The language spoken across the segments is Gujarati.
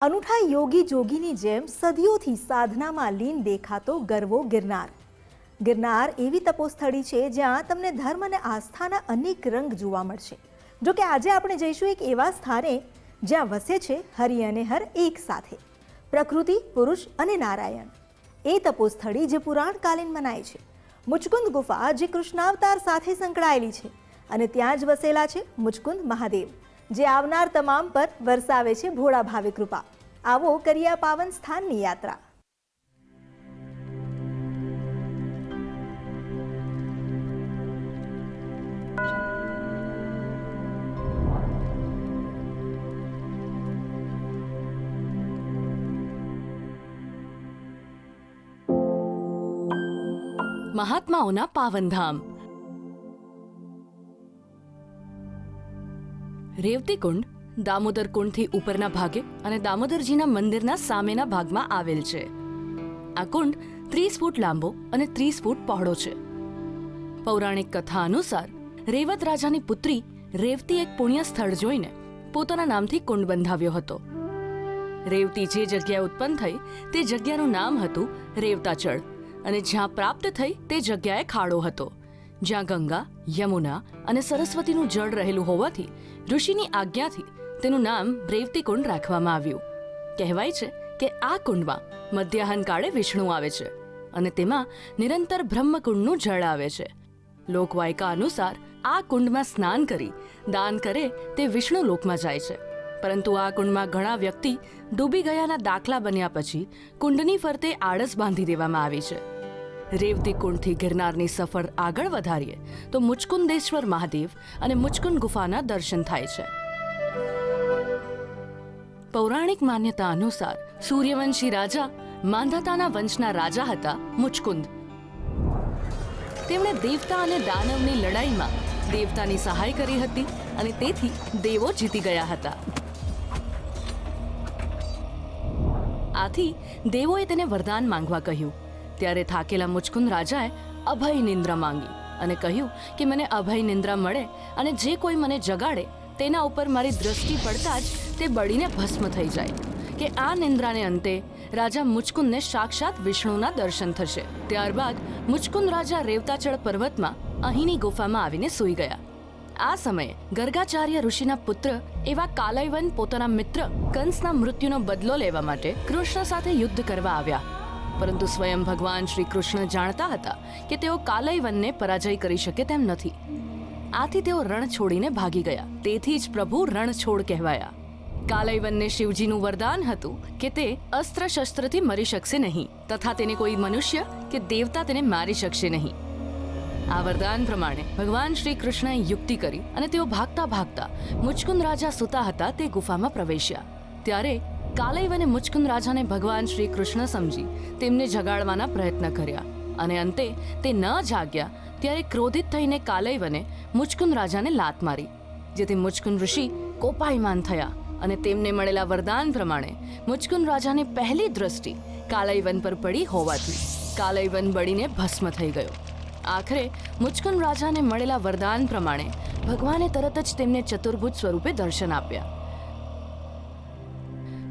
અનુઠા યોગી જોગીની જેમ સદીઓથી સાધનામાં લીન દેખાતો ગરવો ગિરનાર. ગિરનાર એવી તપોસ્થળી છે જ્યાં તમને ધર્મ અને આસ્થાના અનેક રંગ જોવા મળશે. જો કે આજે આપણે જઈશું એક એવા સ્થાને જ્યાં વસે છે હરિ અને હર એક સાથે. પ્રકૃતિ, પુરુષ અને નારાયણ. એ તપોસ્થળી જે પુરાણકાલીન મનાય છે. મુચકુંદ ગુફા જે કૃષ્ણાવતાર સાથે સંકળાયેલી છે અને ત્યાં જ વસેલા છે મુચકુંદ મહાદેવ. જે આવનાર તમામ પર વરસાવે છે ભોળા ભાવે કૃપા. આવો કરીએ પાવન સ્થાનની યાત્રા. મહાત્માઓના પાવનધામ. રેવતી કુંડ દામોદર કુંડથી ઉપરના ભાગે અને દામોદરજીના મંદિરના સામેના ભાગમાં આવેલ છે. આ કુંડ ત્રીસ ફૂટ લાંબો અને ત્રીસ ફૂટ પહોળો છે. પૌરાણિક કથા અનુસાર રેવત રાજાની પુત્રી રેવતી એક પુણ્ય સ્થળ જોઈને પોતાના નામથી કુંડ બંધાવ્યો હતો. રેવતી જે જગ્યાએ ઉત્પન્ન થઈ તે જગ્યાનું નામ હતું રેવતાચળ અને જ્યાં પ્રાપ્ત થઈ તે જગ્યાએ ખાડો હતો, જ્યાં ગંગા યમુના અને સરસ્વતીનું જળ રહેલું હોવાથી ઋષિની આજ્ઞાથી તેનું નામ રેવતી કુંડ રાખવામાં આવ્યું. કહેવાય છે કે આ કુંડમાં મધ્યાહન કાળે વિષ્ણુ આવે છે અને તેમાં નિરંતર બ્રહ્મકુંડનું જળ આવે છે. લોકવાયકા અનુસાર આ કુંડમાં સ્નાન કરી, દાન કરે તે વિષ્ણુ લોકમાં જાય છે. પરંતુ આ કુંડમાં ઘણા વ્યક્તિ ડૂબી ગયાના દાખલા બન્યા પછી કુંડની ફરતે આળસ બાંધી દેવામાં આવી છે. રેવતી કુંડથી ગિરનારની સફર આગળ વધારીએ, તો મુચકુંદેશ્વર મહાદેવ અને મુચકુંદ ગુફાના દર્શન થાય છે. પૌરાણિક માન્યતા અનુસાર સૂર્યવંશી રાજા માંધાતાના વંશના રાજા હતા મુચકુંદ. તેમણે દેવતા અને દાનવની લડાઈમાં દેવતાની સહાય કરી હતી અને તેથી દેવો જીતી ગયા હતા. આથી દેવોએ તેને વરદાન માંગવા કહ્યું. ત્યારે થાકેલા મુચકુંદ રાજાએ અભય નિંદ્રા માંગી અને કહ્યું કે મને અભય નિંદ્રા મળે અને જે કોઈ મને જગાડે, તેના ઉપર મારી દ્રષ્ટિ પડતા જ તે બળીને ભસ્મ થઈ જાય. કે આ નિંદ્રાને અંતે રાજા મુચકુંદને સાક્ષાત વિષ્ણુના દર્શન થશે. ત્યારબાદ મુચકુંદ રાજા રેવતાચળ પર્વતમાં અહીંની ગુફામાં આવીને સૂઈ ગયા. આ સમયે ગર્ગાચાર્ય ઋષિના પુત્ર એવા કાલયવન પોતાના મિત્ર કંસના મૃત્યુનો બદલો લેવા માટે કૃષ્ણ સાથે યુદ્ધ કરવા આવ્યા. પરંતુ સ્વયં ભગવાન શ્રી કૃષ્ણ જાણતા હતા કે તેઓ કાલયવનને પરાજય કરી શકે તેમ નથી. આથી તેઓ રણ છોડીને ભાગી ગયા. તેથી જ પ્રભુ રણછોડ કહેવાયા. કાલયવનને શિવજીનું વરદાન હતું કે તે અસ્ત્ર શસ્ત્રથી મરી શકશે નહીં, તથા તેને કોઈ મનુષ્ય કે દેવતા તેને મારી શકશે નહીં. આ વરદાન પ્રમાણે ભગવાન શ્રી કૃષ્ણએ યુક્તિ કરી અને તેઓ ભાગતા ભાગતા મુચકુંદ રાજા સૂતા હતા તે ગુફામાં પ્રવેશ્યા. ત્યારે કાલૈવને મુચકુંદ રાજાને ભગવાન શ્રી કૃષ્ણ સમજી, તેમને જગાડવાના પ્રયત્ન કર્યા. અને અંતે તે ન જાગ્યા, ત્યારે ક્રોધિત થઈને કાલૈવને મુચકુંદ રાજાને લાત મારી, જેથી મુચકુંદ ઋષિ કોપાયમાન થયા અને તેમને મળેલા વરદાન પ્રમાણે મુચકુંદ રાજાની પહેલી દ્રષ્ટિ કાલૈવન પર પડી હોવાથી કાલૈવન બળીને ભસ્મ થઈ ગયો. આખરે મુચકુંદ રાજાને મળેલા વરદાન પ્રમાણે ભગવાને તરત જ તેમને ચતુર્ભુજ સ્વરૂપે દર્શન આપ્યા.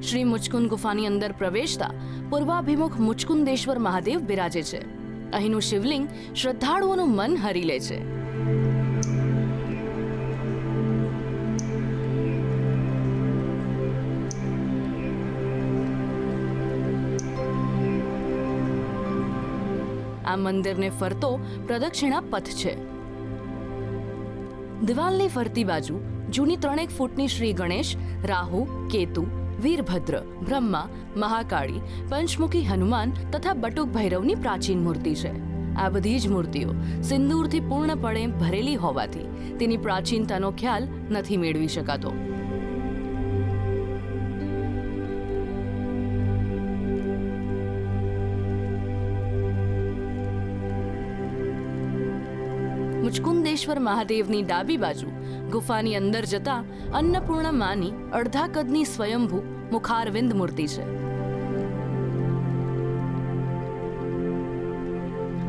શ્રી મુચકુંદ ગુફાની અંદર પ્રવેશતા પૂર્વાભિમુખ મુચકુંદેશ્વર મહાદેવ બિરાજે છે. અહીંનું શિવલિંગ શ્રદ્ધાળુઓનું મન હરી લે છે. આ મંદિરને ફરતો પ્રદક્ષિણા પથ છે. દિવાલની ફરતી બાજુ જૂની ત્રણેક ફૂટની શ્રી ગણેશ, રાહુ, કેતુ વીરભદ્ર, બ્રહ્મા, મહાકાળી, પંચમુખી હનુમાન તથા બટુક ભૈરવની પ્રાચીન મૂર્તિ છે. આ બધી જ મૂર્તિઓ સિંદૂરથી પૂર્ણપણે ભરેલી હોવાથી તેની પ્રાચીનતાનો ખ્યાલ નથી મેળવી શકાતો. મુચકુંદેશ્વર મહાદેવની ડાબી બાજુ, ગુફાની અંદર જતા અન્નપૂર્ણા માની અડધા કદની સ્વયંભૂ મુખારવિંદ મૂર્તિ છે.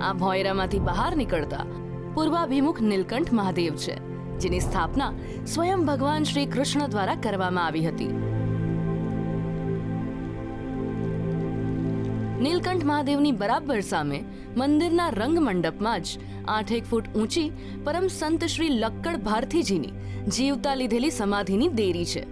આ ભોયરામાંથી બહાર નીકળતા પૂર્વાભિમુખ નીલકંઠ મહાદેવ છે, જેની સ્થાપના સ્વયં ભગવાન શ્રી કૃષ્ણ દ્વારા કરવામાં આવી હતી. નીલકંઠ મહાદેવની બરાબર સામે મંદિરના રંગ મંડપમાં જ આઠેક ફૂટ ઊંચી પરમ સંત શ્રી લક્કડ ભારતીજીની જીવતા લીધેલી સમાધિની દેરી છે.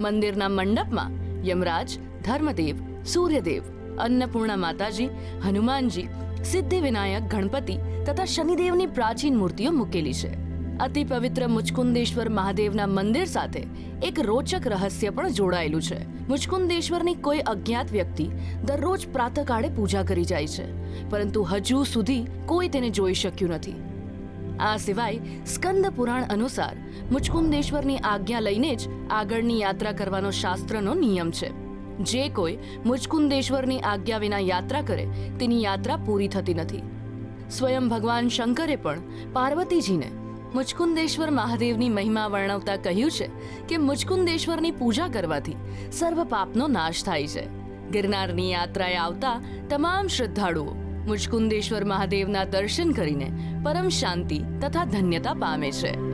મંદિરના મંડપમાં યમરાજ, ધર્મદેવ, સૂર્યદેવ, અન્નપૂર્ણા માતાજી, હનુમાનજી, સિદ્ધિવિનાયક, ગણપતિ તથા શનિદેવની પ્રાચીન મૂર્તિઓ મૂકેલી છે. અતિ પવિત્ર મુચકુંદેશ્વર મહાદેવના મંદિર સાથે એક રોચક રહસ્ય પણ જોડાયેલું છે. મુચકુંદેશ્વરની કોઈ અજ્ઞાત વ્યક્તિ દરરોજ પ્રાતકાળે પૂજા કરી જાય છે, પરંતુ હજુ સુધી કોઈ તેને જોઈ શક્યું નથી. આ સિવાય સ્કંદ પુરાણ અનુસાર મુચકુંદેશ્વરની આજ્ઞા લઈને જ આગળની યાત્રા કરવાનો શાસ્ત્રનો નિયમ છે. જે કોઈ મુચકુંદેશ્વરની આજ્ઞા વિના યાત્રા કરે, તેની યાત્રા પૂરી થતી નથી. સ્વયં ભગવાન શંકરે પણ પાર્વતીજીને મુચકુંદેશ્વર મહાદેવની મહિમા વર્ણવતા કહ્યું છે કે મુચકુંદેશ્વરની પૂજા કરવાથી સર્વ પાપનો નાશ થાય છે. ગિરનારની યાત્રાએ આવતા તમામ શ્રદ્ધાળુઓ મુચકુંદેશ્વર મહાદેવના દર્શન કરીને પરમ શાંતિ તથા ધન્યતા પામે છે.